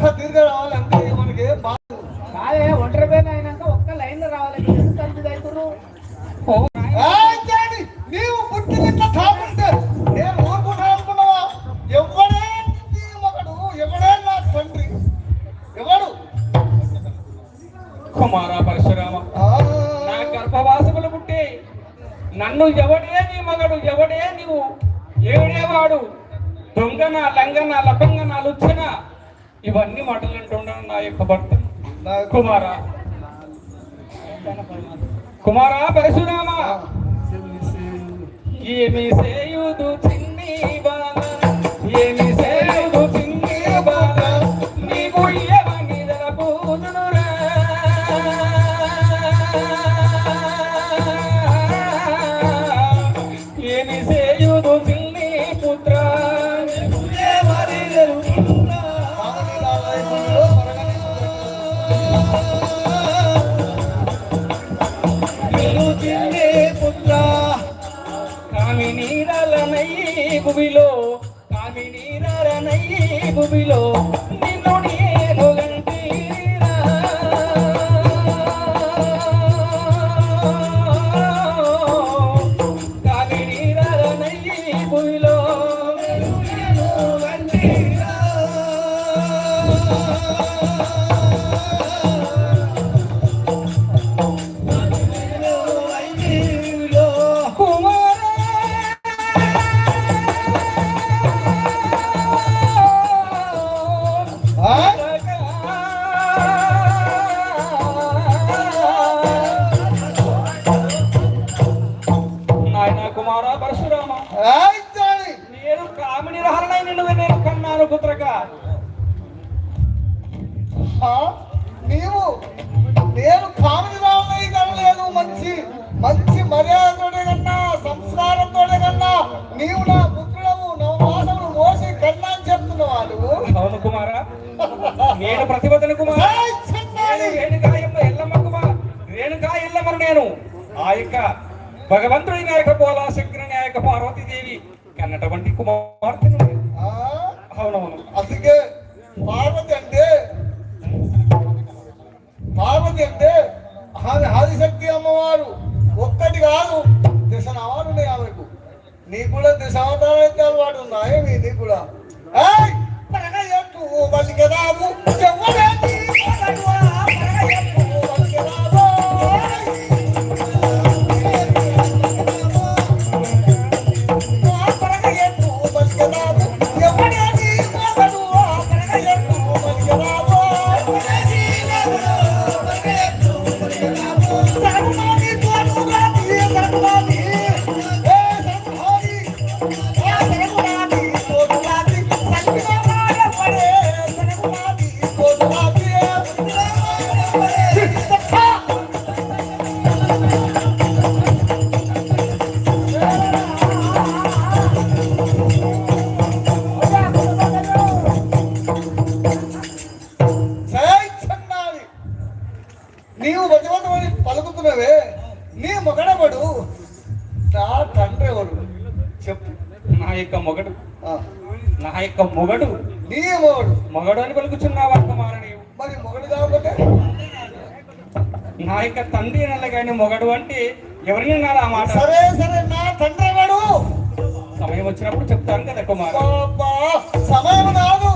తిరిగి రావాలంటే మనకి. కాదే ఒంటరి పేరు అయినాక ఒక్క లైన్లో రావాలి. నీవు పుట్టిన కాకుంటే నేను ఊరుకుంటా అనుకున్నావా? ఎవడే నీ మగడు? ఎవడే నా తండ్రి? ఎవడు? కుమార పరశురామ నా గర్భవాసములు పుట్టి నన్ను ఎవడే నీ మగడు? ఎవడే నీవు? ఏడేవాడు దొంగన లంగన లపంగన లుచ్చన? ఇవన్నీ మాటలు అంటున్నాను నా యొక్క భర్త కుమార. కుమార పరశురామ? ఏమి సేయుదు చిన్ని కామినీరలనయ్యి భువిలో కామినీరలనయ్యి భువిలో నిన్ను నేను నేను కామిని రహరణై నిన్ను నేను కన్నాను పుత్రక? నీవు నేను కామిని రావాలని కనలేదు. మంచి మంచి మర్యాదతోనే కన్నా సంస్కారంతోనే కన్నా నీవు నా పుత్రుడము నవమాసములు మోసి కన్నా అని చెప్తున్నావా నువ్వు? అవును కుమార. నేను ప్రతిభతను కుమార. రేణుకాయమ్మ ఎల్లమ్మ కుమార్. రేణుకా ఎల్లమ్మను నేను. ఆ యొక్క భగవంతుడి నాయక పోలా శంకరుని పార్వతీదేవి కన్నటువంటి కుమార్తెను నీవు బతిమతమని పలుకుతున్నవే. నీ మొగడబడు నా తండ్రి ఎవరు చెప్పు. నా యొక్క మొగడు. నా యొక్క మొగడు. నీ మొగడు. మొగడు అని పలుకుచున్నావా కుమార నీవు మరి మొగడు కాకపోతే? నా యొక్క తండ్రి నల్ల కానీ మొగడు అంటే ఎవరిని నా ఆ మాట? సరే సరే. నా తండ్రి ఎవడు? సమయం వచ్చినప్పుడు చెప్తాను కదా కుమార సమయం కాదు.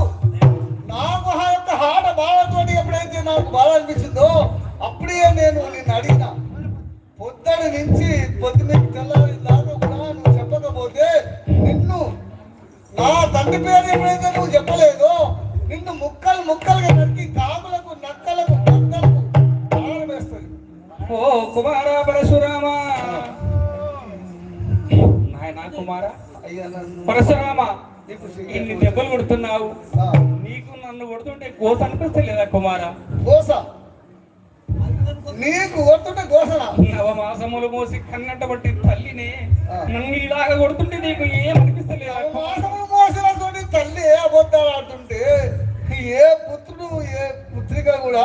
నాకు ఆ యొక్క హాట బాధతోటి ఎప్పుడైతే నాకు బాధ అనిపించిందో అప్పుడే నేను నిన్ను అడిగిన పొద్దుడి నుంచి పొద్దున్న తెల్లారి దాకా కూడా నువ్వు చెప్పకపోతే నిన్ను నా తండ్రి పేరు ఎప్పుడైతే నువ్వు చెప్పలేదో నిన్ను ముక్కలు ముక్కలుగా నరికి కాములకు నక్కలకు నక్కలకు ప్రాణం వేస్తుంది ఓ కుమార పరశురామ. నాయనా కుమార. పరశురామ ఇన్ని. దెబ్బలు కొడుతున్నావు. నీకు నన్ను కొడుతుంటే కోస అనిపిస్తలేదా కుమార? గోస? నీకు కొడుతుంటే గోసన నవమాసములు మోసి కన్నటువంటి తల్లిని. నన్ను ఇలాగ కొడుతుంటే నీకు ఏం అనిపిస్తలేదా కుమార? మాసములు మోసినటువంటి తల్లి ఏ అబద్ధాలు ఆడుతుంటే ఏ పుత్రుడు ఏ పుత్రిక కూడా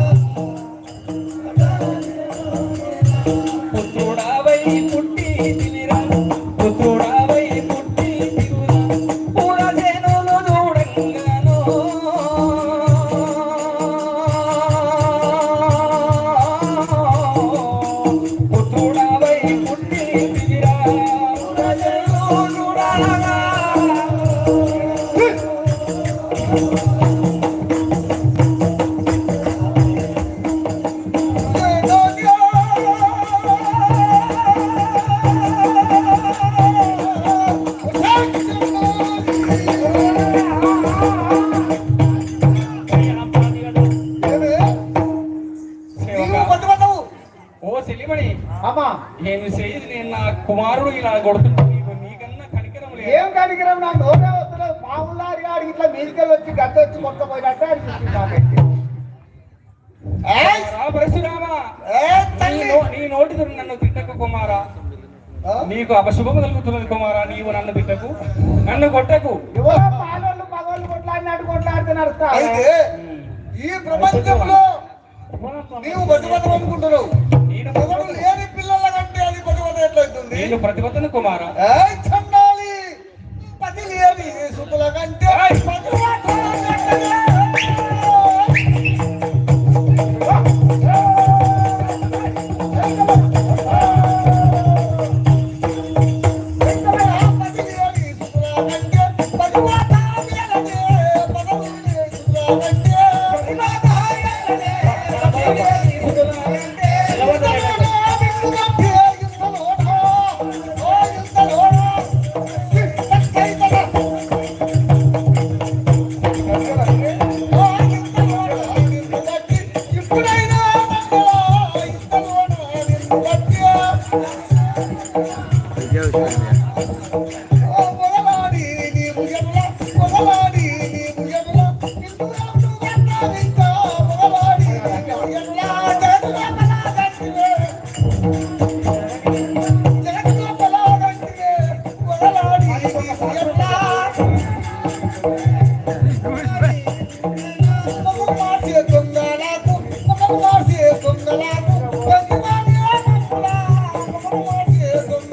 కుమారుడు ఇలా కొడుతుంటే నీకు నీకన్నా కనికరం లేదు ఏం కడిగిరం నా నోటే వస్తున్నారు ఇట్లా మీదికెళ్ళి వచ్చి గద్ద వచ్చి మొత్తం పోయినట్టే అనిపిస్తుంది నాకైతే పరశురామ! నీ నోటి నన్ను తిట్టకు కుమారా. నీకు అపశుభం కలుగుతున్నది కుమారా నీవు నన్ను తిట్టకు. నన్ను కొట్టకు. ఎవరో పాలోళ్ళు పగోళ్ళు కొట్లాడినట్టు కొట్లాడితే నడుస్తా అయితే ఈ ప్రపంచంలో నీవు బతిబతం అనుకుంటున్నావు. లేని పిల్లల కంటే అది బతిబతం ఎట్లయితుంది? నేను ప్రతిపత్తను కుమారా. ఇంతలోనా నిన్ను